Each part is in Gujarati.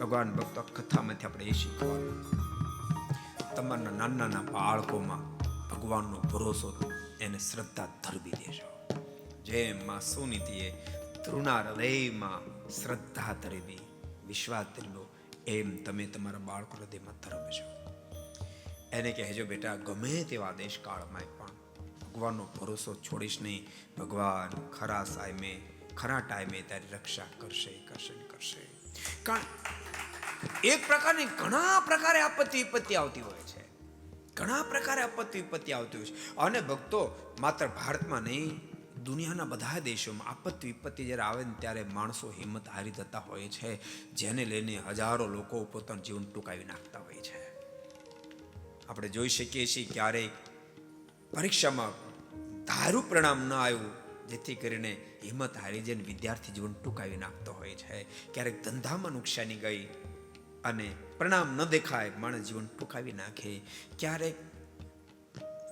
ભગવાન ભક્તો કથામાંથી આપણે એ શીખવાનું. તમારા નાના નાના બાળકોમાં ભગવાનનો ભરોસો એને શ્રદ્ધા ધરવી દેજો જેમ માં સુનીતિએ તૃણા હૃદયમાં શ્રદ્ધા ધરવી વિશ્વાસ ધરવો એમ તમે તમારા બાળકો હૃદયમાં ધરવજો એને કહેજો, બેટા, ગમે તેવા દેશ કાળમાં પણ ભગવાનનો ભરોસો છોડીશ નહીં. ભગવાન ખરા સાયમે ખરા ટાઈમે તારી રક્ષા કરશે કરશે કરશે. કારણ એક પ્રકારની ઘણા પ્રકારે આપત્તિ વિપત્તિ આવતી હોય છે. ઘણા પ્રકારે આપત્તિ વિપત્તિ આવતી હોય છે. અને ભક્તો માત્ર ભારતમાં નહીં, દુનિયાના બધા દેશોમાં આપત્તિ વિપત્તિ જ્યારે આવે ને ત્યારે માણસો હિંમત હારી જતા હોય છે. જેને લઈને હજારો લોકો પોતાનું જીવન ટૂંકાવી નાખતા હોય છે. આપણે જોઈ શકીએ છીએ ક્યારેક પરીક્ષામાં ધારું પ્રણામ ન આવ્યું. જેથી કરીને હિંમત હારી જઈને વિદ્યાર્થી જીવન ટૂંકાવી નાખતો હોય છે. ક્યારેક ધંધામાં નુકસાની ગઈ અને પ્રણામ ન દેખાય, માણસ જીવન ટૂંકાવી નાખે. ક્યારેક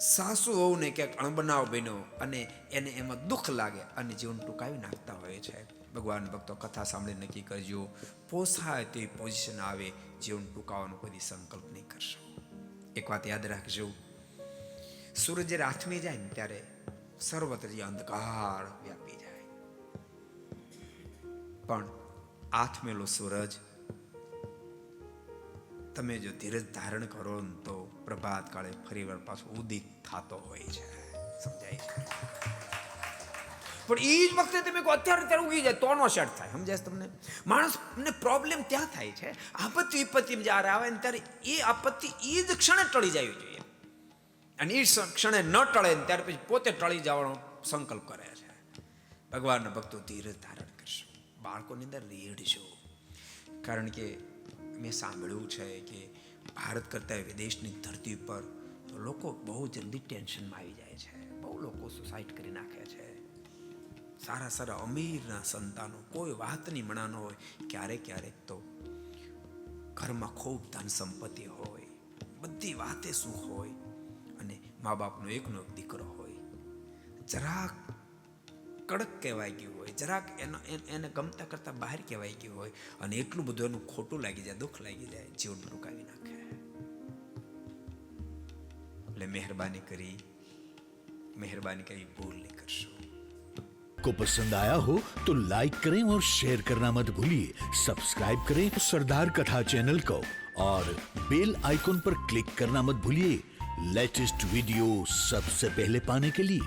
સાસુ વહુને ક્યાંક અણબનાવ બન્યો અને એને એમાં દુઃખ લાગે અને જીવન ટૂંકાવી નાખતા હોય છે. ભગવાન ભક્તો, કથા સાંભળી નક્કી કરજો. પોસાય તેવી પોઝિશન આવે, જીવન ટૂંકાવાનો કોઈ સંકલ્પ નહીં કરશો. એક વાત યાદ રાખજો. સૂરજ જ્યારે આથમી જાય ને ત્યારે સર્વત્ર જે અંધકાર વ્યાપી જાય. પણ આથમેલો સૂરજ, તમે જો ધીરજ ધારણ કરો ને તો પ્રભાત કાળે ફરીવાર પાછો ઉદિત થતો હોય છે. સમજાય છે? પણ એ જ વખતે તમે કહો અત્યારે અત્યારે ઉગી જાય તો નો સેટ થાય. સમજાય તમને? તમને માણસને પ્રોબ્લેમ ત્યાં થાય છે? આપત્તિ વિપત્તિ જ્યારે આવે ને ત્યારે એ આપત્તિ એ જ ક્ષણે ટળી જવી જોઈએ. અને એ ક્ષણે ન ટળે ને ત્યાર પછી પોતે ટળી જવાનો સંકલ્પ કરે છે. ભગવાનના ભક્તો ધીરજ ધારણ કરશો. બાળકોની અંદર રેડજો કારણ કે મેં સાંભળ્યું છે કે ભારત કરતાં વિદેશની ધરતી પર લોકો બહુ જલ્દી ટેન્શનમાં આવી જાય છે. બહુ લોકો સુસાઇડ કરી નાખે છે. સારા સારા અમીરના સંતાનો, કોઈ વાતની નહીં ન હોય, ક્યારેક ક્યારેક તો ઘરમાં ખૂબ ધન સંપત્તિ હોય, બધી વાતે સુખ હોય. મા બાપનો એકનો એક દીકરો હોય જરાક કડક કહેવાય ગયું હોય જરાક એનો એન- એને ગમતા કરતા બહાર કહેવાય ગયું હોય અને એટલું બધું એનું ખોટું લાગી જાય દુઃખ લાગી જાય જીવન ટૂંકાવી નાખે એટલે મહેરબાની કરી મહેરબાની કરી ભૂલ નહીં કરશો को पसंद आया हो तो लाइक करें और शेयर करना मत भूलिए सब्सक्राइब करें सरदार कथा चैनल को और बेल आइकॉन पर क्लिक करना मत भूलिए लेटेस्ट वीडियो सबसे पहले पाने के लिए